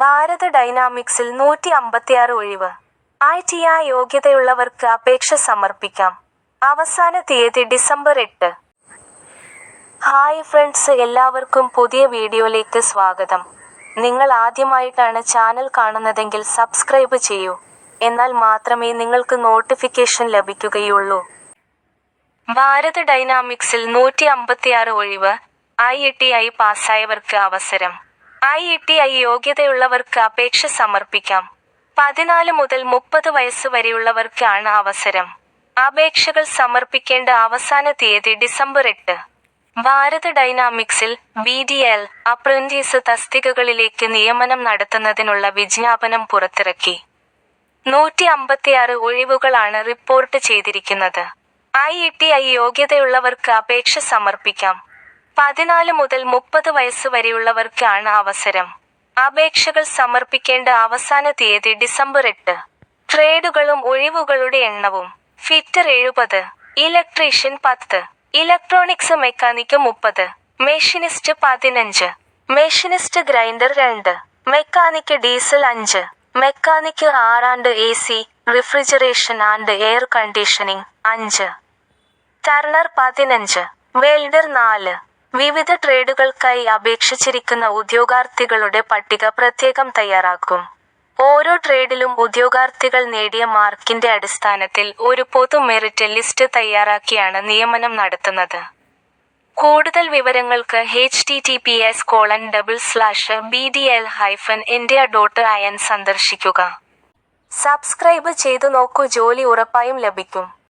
ഭാരത് ഡൈനാമിക്സിൽ നൂറ്റി അമ്പത്തിയാറ് ഒഴിവ്. ഐ ടി ആ യോഗ്യതയുള്ളവർക്ക് അപേക്ഷ സമർപ്പിക്കാം. അവസാന തീയതി ഡിസംബർ എട്ട്. ഹായ് ഫ്രണ്ട്സ് എല്ലാവർക്കും പുതിയ വീഡിയോയിലേക്ക് സ്വാഗതം. നിങ്ങൾ ആദ്യമായിട്ടാണ് ചാനൽ കാണുന്നതെങ്കിൽ സബ്സ്ക്രൈബ് ചെയ്യൂ. എന്നാൽ മാത്രമേ നിങ്ങൾക്ക് നോട്ടിഫിക്കേഷൻ ലഭിക്കുകയുള്ളൂ. ഭാരത് ഡൈനാമിക്സിൽ നൂറ്റി അമ്പത്തിയാറ് ഒഴിവ് ഐ ടി ഐ പാസ്സായവർക്ക് അവസരം. ഐ ടി ഐ യോഗ്യതയുള്ളവർക്ക് അപേക്ഷ സമർപ്പിക്കാം. പതിനാല് മുതൽ മുപ്പത് വയസ്സ് വരെയുള്ളവർക്കാണ് അവസരം. അപേക്ഷകൾ സമർപ്പിക്കേണ്ട അവസാന തീയതി ഡിസംബർ എട്ട്. ഭാരത് ഡൈനാമിക്സിൽ ബി ഡി എൽ അപ്രന്റീസ് തസ്തികകളിലേക്ക് നിയമനം നടത്തുന്നതിനുള്ള വിജ്ഞാപനം പുറത്തിറക്കി. നൂറ്റി അമ്പത്തിയാറ് ഒഴിവുകളാണ് റിപ്പോർട്ട് ചെയ്തിരിക്കുന്നത്. ഐ ഇ ടി ഐ യോഗ്യതയുള്ളവർക്ക് അപേക്ഷ സമർപ്പിക്കാം. പതിനാല് മുതൽ മുപ്പത് വയസ്സ് വരെയുള്ളവർക്കാണ് അവസരം. അപേക്ഷകൾ സമർപ്പിക്കേണ്ട അവസാന തീയതി ഡിസംബർ എട്ട്. ട്രേഡുകളും ഒഴിവുകളുടെ എണ്ണവും. ഫിറ്റർ എഴുപത്. ഇലക്ട്രീഷ്യൻ പത്ത്. ഇലക്ട്രോണിക്സ് മെക്കാനിക്ക് മുപ്പത്. മെഷീനിസ്റ്റ് പതിനഞ്ച്. മെഷീനിസ്റ്റ് ഗ്രൈൻഡർ രണ്ട്. മെക്കാനിക്ക് ഡീസൽ അഞ്ച്. Mechanic ആറാണ്ട് A C refrigeration and air conditioning അഞ്ച്. ടർണർ പതിനഞ്ച്. വെൽഡർ നാല്. വിവിധ ട്രേഡുകൾക്കായി അപേക്ഷിച്ചിരിക്കുന്ന ഉദ്യോഗാർത്ഥികളുടെ പട്ടിക പ്രത്യേകം തയ്യാറാക്കും. ഓരോ ട്രേഡിലും ഉദ്യോഗാർത്ഥികൾ നേടിയ മാർക്കിന്റെ അടിസ്ഥാനത്തിൽ ഒരു പൊതു മെറിറ്റ് ലിസ്റ്റ് തയ്യാറാക്കിയാണ് നിയമനം നടത്തുന്നത്. കൂടുതൽ വിവരങ്ങൾക്ക് H T T P S colon double slash B D L hyphen India dot in സന്ദർശിക്കുക. സബ്സ്ക്രൈബ് ചെയ്തു നോക്കൂ ജോലി ഉറപ്പായും ലഭിക്കും.